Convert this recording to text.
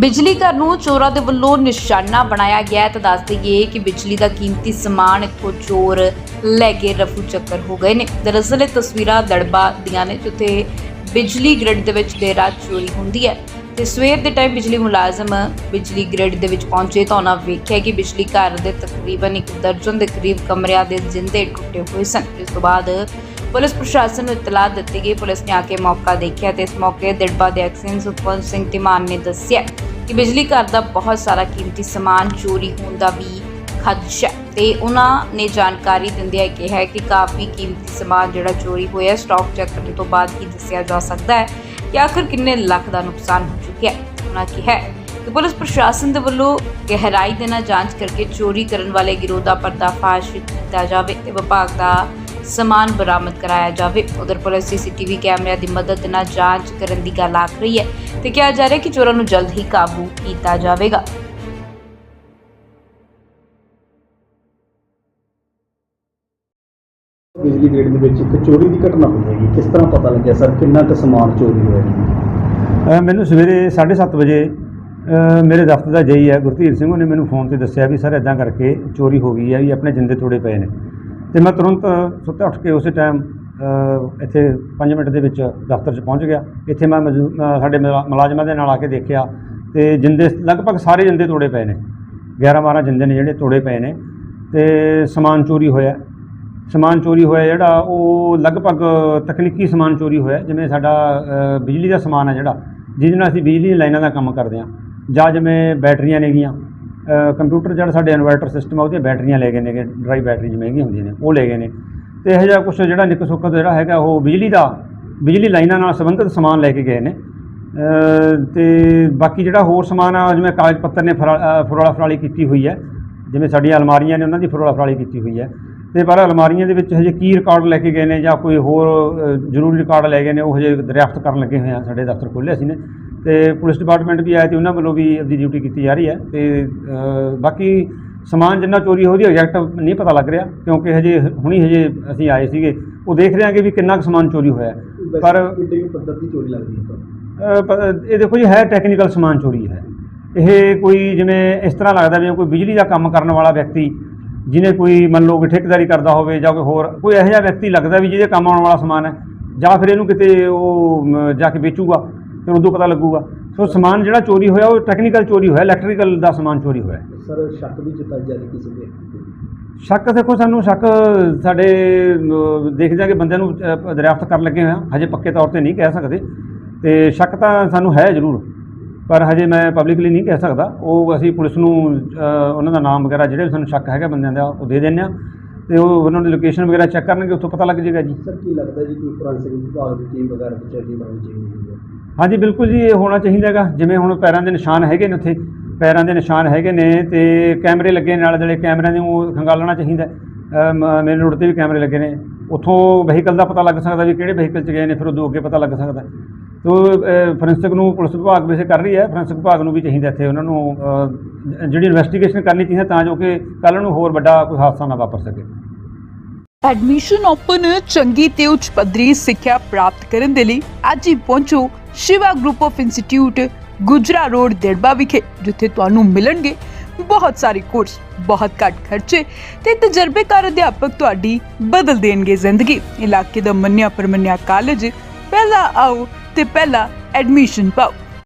ਬਿਜਲੀ ਘਰ ਨੂੰ ਚੋਰਾਂ ਦੇ ਵੱਲੋਂ ਨਿਸ਼ਾਨਾ ਬਣਾਇਆ ਗਿਆ ਹੈ। ਤਾਂ ਦੱਸ ਦਈਏ ਕਿ ਬਿਜਲੀ ਦਾ ਕੀਮਤੀ ਸਮਾਨ ਇੱਥੋਂ ਚੋਰ ਲੈ ਕੇ ਰਫੂ ਚੱਕਰ ਹੋ ਗਏ ਨੇ। ਦਰਅਸਲ ਇਹ ਤਸਵੀਰਾਂ ਦੜਬਾ ਦੀਆਂ ਨੇ, ਜਿੱਥੇ ਬਿਜਲੀ ਗ੍ਰਿਡ ਦੇ ਵਿੱਚ ਦੇਰ ਰਾਤ ਚੋਰੀ ਹੁੰਦੀ ਹੈ। ਤੇ ਸਵੇਰ ਦੇ ਟਾਈਮ ਬਿਜਲੀ ਮੁਲਾਜ਼ਮ ਬਿਜਲੀ ਗ੍ਰਿਡ ਦੇ ਵਿੱਚ ਪਹੁੰਚੇ ਤਾਂ ਉਹਨਾਂ ਵੇਖਿਆ ਕਿ ਬਿਜਲੀ ਘਰ ਦੇ ਤਕਰੀਬਨ ਇੱਕ ਦਰਜਨ ਦੇ ਕਰੀਬ ਕਮਰਿਆਂ ਦੇ ਜਿੰਦੇ ਟੁੱਟੇ ਹੋਏ ਸਨ। ਇਸ ਤੋਂ ਬਾਅਦ ਪੁਲਿਸ ਪ੍ਰਸ਼ਾਸਨ ਨੂੰ ਇਤਲਾਹ ਦਿੱਤੀ ਗਈ। ਪੁਲਿਸ ਨੇ ਆ ਕੇ ਮੌਕਾ ਦੇਖਿਆ ਤੇ ਇਸ ਮੌਕੇ ਦਿੜਬਾ ਦੇ ਐਕਸ਼ਨ ਸੁਖਵੰਤ ਸਿੰਘ ਧੀਮਾਨ ਨੇ ਦੱਸਿਆ ਕਿ ਬਿਜਲੀ ਘਰ ਦਾ ਬਹੁਤ ਸਾਰਾ ਕੀਮਤੀ ਸਮਾਨ ਚੋਰੀ ਹੋਣ ਦਾ ਵੀ ਖਦਸ਼ਾ ਹੈ ਤੇ ਉਹਨਾਂ ਨੇ ਜਾਣਕਾਰੀ ਦਿੰਦਿਆਂ ਕਿਹਾ ਕਿ ਕਾਫੀ ਕੀਮਤੀ ਸਮਾਨ ਜਿਹੜਾ ਚੋਰੀ ਹੋਇਆ ਸਟਾਕ ਚੈੱਕ ਕਰਨ ਤੋਂ ਬਾਅਦ ਹੀ ਦੱਸਿਆ ਜਾ ਸਕਦਾ ਹੈ ਕਿ ਆਖਰ ਕਿੰਨੇ ਲੱਖ ਦਾ ਨੁਕਸਾਨ ਹੋ ਚੁੱਕਿਆ ਹੈ। ਉਹਨਾਂ ਕਿਹਾ ਕਿ ਪੁਲਿਸ ਪ੍ਰਸ਼ਾਸਨ ਦੇ ਵੱਲੋਂ ਗਹਿਰਾਈ ਦੇ ਨਾਲ ਜਾਂਚ ਕਰਕੇ ਚੋਰੀ ਕਰਨ ਵਾਲੇ ਗਿਰੋਹ ਦਾ ਪਰਦਾਫਾਸ਼ ਕੀਤਾ ਜਾਵੇ। ਤੇ ਵਿਭਾਗ ਦਾ ਸਮਾਨ ਬਰਾਮਦ ਕਰਾਇਆ ਜਾਵੇ। ਉਧਰ ਪੁਲਿਸ ਸੀਸੀਟੀਵੀ ਕੈਮਰਿਆਂ ਦੀ ਮਦਦ ਨਾਲ ਜਾਂਚ ਕਰਨ ਦੀ ਗੱਲ ਆਖ ਰਹੀ ਹੈ ਤੇ ਕਿਹਾ ਜਾ ਰਿਹਾ ਕਿ ਚੋਰਾਂ ਨੂੰ ਜਲਦ ਹੀ ਕਾਬੂ ਕੀਤਾ ਜਾਵੇਗਾ। ਬਿਜਲੀ ਗ੍ਰਿਡ ਦੇ ਵਿੱਚ ਇੱਕ ਚੋਰੀ ਦੀ ਘਟਨਾ ਹੋਈ ਹੈਗੀ। ਕਿਸ ਤਰ੍ਹਾਂ ਪਤਾ ਲੱਗਿਆ ਸਰ? ਕਿੰਨਾ ਕੁ ਸਮਾਨ ਚੋਰੀ ਹੋਇਆ ਜੀ? ਅ, ਮੈਨੂੰ ਸਵੇਰੇ 7:30 ਵਜੇ ਅ, ਮੇਰੇ ਦਫ਼ਤਰ ਦਾ ਜਈ ਹੈ ਗੁਰਧੀਰ ਸਿੰਘ ਨੇ ਮੈਨੂੰ ਫੋਨ ਤੇ ਦੱਸਿਆ ਵੀ ਸਰ ਇਦਾਂ ਕਰਕੇ ਚੋਰੀ ਹੋ ਗਈ ਹੈ ਵੀ ਆਪਣੇ ਜਿੰਦੇ ਤੋੜੇ ਪਏ ਨੇ। ਤੇ ਮੈਂ ਤੁਰੰਤ ਸੁੱਤੇ ਉੱਠ ਕੇ ਉਸੇ ਟਾਈਮ ਇੱਥੇ 5 ਮਿੰਟ ਦੇ ਵਿੱਚ ਦਫ਼ਤਰ 'ਚ ਪਹੁੰਚ ਗਿਆ। ਇੱਥੇ ਮੈਂ ਮੌਜੂ- ਸਾਡੇ ਮੁਲਾ- ਮੁਲਾਜ਼ਮਾਂ ਦੇ ਨਾਲ ਆ ਕੇ ਦੇਖਿਆ ਤੇ ਜਿੰਦੇ ਲਗਭਗ ਸਾਰੇ ਜਿੰਦੇ ਤੋੜੇ ਪਏ ਨੇ। 11 12 ਜਿੰਦੇ ਨੇ ਜਿਹੜੇ ਤੋੜੇ ਪਏ ਨੇ ਤੇ ਸਮਾਨ ਚੋਰੀ ਹੋਇਆ। ਸਮਾਨ ਚੋਰੀ ਹੋਇਆ ਜਿਹੜਾ ਉਹ ਲਗਭਗ ਤਕਨੀਕੀ ਸਮਾਨ ਚੋਰੀ ਹੋਇਆ, ਜਿਵੇਂ ਸਾਡਾ ਬਿਜਲੀ ਦਾ ਸਮਾਨ ਹੈ ਜਿਹੜਾ, ਜਿਹਦੇ ਨਾਲ ਅਸੀਂ ਬਿਜਲੀ ਲਾਈਨਾਂ ਦਾ ਕੰਮ ਕਰਦੇ ਹਾਂ। ਜਾਂ ਜਿਵੇਂ ਬੈਟਰੀਆਂ ਨੇਗੀਆਂ। ਕੰਪਿਊਟਰ ਜਿਹੜਾ ਸਾਡੇ ਇਨਵਰਟਰ ਸਿਸਟਮ ਆ ਉਹਦੀਆਂ ਬੈਟਰੀਆਂ ਲੈ ਗਏ ਨੇਗੇ ਡਰਾਈ ਬੈਟਰੀ ਮਹਿੰਗੀਆਂ ਹੁੰਦੀਆਂ ਨੇ ਉਹ ਲੈ ਗਏ ਨੇ। ਤੇ ਇਹੋ ਜਿਹਾ ਕੁਝ ਜਿਹੜਾ ਨਿੱਕ ਸੁੱਕ ਜਿਹੜਾ ਹੈਗਾ ਉਹ ਬਿਜਲੀ ਦਾ ਬਿਜਲੀ ਲਾਈਨਾਂ ਨਾਲ ਸੰਬੰਧਿਤ ਸਮਾਨ ਲੈ ਕੇ ਗਏ ਨੇ। ਅ, ਤੇ ਬਾਕੀ ਜਿਹੜਾ ਹੋਰ ਸਮਾਨ ਆ ਜਿਵੇਂ ਕਾਗਜ਼ ਪੱਤਰ ਨੇ ਫਰਾ- ਅ, ਫਰੋਲਾ ਫਰਾਲੀ ਕੀਤੀ ਹੋਈ ਹੈ ਜਿਵੇਂ ਸਾਡੀਆਂ ਅਲਮਾਰੀਆਂ ਨੇ ਉਹਨਾਂ ਦੀ ਫਰੋਲਾ ਫਰਾਲੀ ਕੀਤੀ ਹੋਈ ਹੈ। ਤੇ ਪਰ ਅਲਮਾਰੀਆਂ ਦੇ ਵਿੱਚ ਹਜੇ ਕੀ ਰਿਕਾਰਡ ਲੈ ਕੇ ਗਏ ਨੇ ਜਾਂ ਕੋਈ ਹੋਰ ਜ਼ਰੂਰੀ ਰਿਕਾਰਡ ਲੈ ਗਏ ਨੇ ਉਹ ਹਜੇ ਦਰਿਆਫਤ ਕਰਨ ਲੱਗੇ ਹੋਏ ਆ ਸਾਡੇ ਦਫ਼ਤਰ ਖੋਲ੍ਹੇ ਅਸੀਂ ਨੇ। ਤੇ ਪੁਲਿਸ ਡਿਪਾਰਟਮੈਂਟ ਵੀ ਆਇਆ ਤੇ ਉਹਨਾਂ ਵੱਲੋਂ ਵੀ ਆਪਦੀ ਡਿਊਟੀ ਕੀਤੀ ਜਾ ਰਹੀ ਹੈ ਤੇ ਬਾਕੀ ਸਮਾਨ ਜਿੰਨਾ ਚੋਰੀ ਹੋ ਉਹਦੀ ਐਗਜ਼ੈਕਟ ਨਹੀਂ ਪਤਾ ਲੱਗ ਰਿਹਾ ਕਿਉਂਕਿ ਹਜੇ ਹੁਣੀ ਹਜੇ ਅਸੀਂ ਆਏ ਸੀਗੇ। ਉਹ ਦੇਖ ਰਹੇ ਹਾਂ ਕਿ ਵੀ ਕਿੰਨਾ ਕੁ ਸਮਾਨ ਚੋਰੀ ਹੋਇਆ। ਪਰ ਪੱਧਰ ਦੀ ਚੋਰੀ ਲੱਗਦੀ ਹੈ ਇਹ ਦੇਖੋ ਜੀ ਹੈ ਟੈਕਨੀਕਲ ਸਮਾਨ ਚੋਰੀ ਹੈ। ਇਹ ਕੋਈ ਜਿਵੇਂ ਇਸ ਤਰ੍ਹਾਂ ਲੱਗਦਾ ਵੀ ਕੋਈ ਬਿਜਲੀ ਦਾ ਕੰਮ ਕਰਨ ਵਾਲਾ ਵਿਅਕਤੀ ਜਿਹਨੇ ਕੋਈ ਮੰਨ ਲਓ ਕਿ ਠੇਕੇਦਾਰੀ ਕਰਦਾ ਹੋਵੇ ਜਾਂ ਕੋਈ ਹੋਰ ਕੋਈ ਇਹੋ ਜਿਹਾ ਵਿਅਕਤੀ ਲੱਗਦਾ ਵੀ ਜਿਹਦੇ ਕੰਮ ਆਉਣ ਵਾਲਾ ਸਮਾਨ ਹੈ ਜਾਂ ਫਿਰ ਇਹਨੂੰ ਕਿਤੇ ਉਹ ਜਾ ਕੇ ਵੇਚੂਗਾ। ਫਿਰ ਉਦੋਂ ਪਤਾ ਲੱਗੂਗਾ। ਸੋ ਸਮਾਨ ਜਿਹੜਾ ਚੋਰੀ ਹੋਇਆ ਉਹ ਟੈਕਨੀਕਲ ਚੋਰੀ ਹੋਇਆ ਇਲੈਕਟ੍ਰੀਕਲ ਦਾ ਸਮਾਨ ਚੋਰੀ ਹੋਇਆ। ਸਰ ਸ਼ੱਕ ਵੀ ਜਤਾਈ ਜਾ ਰਹੀ ਕਿਸੇ ਤੇ ਸ਼ੱਕ ਦੇਖੋ ਸਾਨੂੰ ਸ਼ੱਕ ਸਾਡੇ ਦੇਖ ਜਾ ਕੇ ਬੰਦਿਆਂ ਨੂੰ ਦਰਿਆਫਤ ਕਰਨ ਲੱਗੇ ਹੋਏ ਹਾਂ। ਹਜੇ ਪੱਕੇ ਤੌਰ ਤੇ ਨਹੀਂ ਕਹਿ ਸਕਦੇ। ਤੇ ਸ਼ੱਕ ਤਾਂ ਸਾਨੂੰ ਹੈ ਜ਼ਰੂਰ। ਪਰ ਹਜੇ ਮੈਂ ਪਬਲਿਕਲੀ ਨਹੀਂ ਕਹਿ ਸਕਦਾ। ਉਹ ਅਸੀਂ ਪੁਲਿਸ ਨੂੰ ਉਹਨਾਂ ਦਾ ਨਾਮ ਵਗੈਰਾ ਜਿਹੜੇ ਵੀ ਸਾਨੂੰ ਸ਼ੱਕ ਹੈਗਾ ਬੰਦਿਆਂ ਦਾ ਉਹ ਦੇ ਦਿੰਦੇ ਆ ਤੇ ਉਹ ਉਹਨਾਂ ਦੀ ਲੋਕੇਸ਼ਨ ਵਗੈਰਾ ਚੈੱਕ ਕਰਨਗੇ ਉੱਥੋਂ ਪਤਾ ਲੱਗ ਜਾਏਗਾ ਜੀ। ਸਰ ਕੀ ਲੱਗਦਾ ਜੀ ਕੋਈ ਫੋਰੈਂਸਿਕ ਵਿਭਾਗ ਦੀ ਟੀਮ ਵਗੈਰਾ ਦੀ ਚੈਕਿੰਗ ਹੋਣੀ ਚਾਹੀਦੀ ਹੈ? ਹਾਂਜੀ, ਬਿਲਕੁਲ ਜੀ, ਇਹ ਹੋਣਾ ਚਾਹੀਦਾ ਹੈਗਾ। ਜਿਵੇਂ ਹੁਣ ਪੈਰਾਂ ਦੇ ਨਿਸ਼ਾਨ ਹੈਗੇ ਨੇ ਉੱਥੇ, ਪੈਰਾਂ ਦੇ ਨਿਸ਼ਾਨ ਹੈਗੇ ਨੇ ਤੇ ਕੈਮਰੇ ਲੱਗੇ ਨੇ ਨਾਲ ਜਿਹੜੇ ਕੈਮਰਿਆਂ ਨੂੰ ਉਹ ਖੰਗਾਲਣਾ ਚਾਹੀਦਾ ਮੇਰੇ ਰੋਡ ਤੇ ਵੀ ਕੈਮਰੇ ਲੱਗੇ ਨੇ। ਉੱਥੋਂ ਵਹੀਕਲ ਦਾ ਪਤਾ ਲੱਗ ਸਕਦਾ ਵੀ ਕਿਹੜੇ ਵਹੀਕਲ 'ਚ ਗਏ ਨੇ, ਫਿਰ ਉਦੋਂ ਅੱਗੇ ਪਤਾ ਲੱਗ ਸਕਦਾ। ਤੋ ਫੋਰੈਂਸਿਕ ਨੂੰ ਪੁਲਿਸ ਵਿਭਾਗ ਵੈਸੇ ਕਰ ਰਹੀ ਹੈ ਫੋਰੈਂਸਿਕ ਵਿਭਾਗ ਨੂੰ ਵੀ ਚਾਹੀਦਾ ਇੱਥੇ ਉਹਨਾਂ ਨੂੰ ਜਿਹੜੀ ਇਨਵੈਸਟੀਗੇਸ਼ਨ ਕਰਨੀ ਚਾਹੀਦੀ ਤਾਂ ਜੋ ਕਿ ਕੱਲ੍ਹ ਨੂੰ ਹੋਰ ਵੱਡਾ ਕੋਈ ਹਾਦਸਾ ਨਾ ਵਾਪਰ ਸਕੇ। ਐਡਮਿਸ਼ਨ ਓਪਨ ਚੰਗੀ ਤੇ ਉੱਚ ਪੱਧਰੀ ਸਿੱਖਿਆ ਪ੍ਰਾਪਤ ਕਰਨ ਦੇ ਲਈ ਅੱਜ ਹੀ ਪਹੁੰਚੋ Shiva group of institute Gujra road, Dirba ਵਿਖੇ, ਜਿੱਥੇ ਤੁਹਾਨੂੰ ਮਿਲਣਗੇ ਬਹੁਤ ਸਾਰੇ ਕੋਰਸ ਬਹੁਤ ਘੱਟ ਖਰਚੇ ਤੇ ਤਜਰਬੇਕਾਰ ਅਧਿਆਪਕ ਤੁਹਾਡੀ ਬਦਲ ਦੇਣਗੇ ਜ਼ਿੰਦਗੀ। ਇਲਾਕੇ ਦਾ ਮੰਨਿਆ ਪਰਮੰਨਿਆ ਕਾਲਜ ਪਹਿਲਾ ਆਓ ਤੇ ਪਹਿਲਾ ਐਡਮਿਸ਼ਨ ਪਾਓ।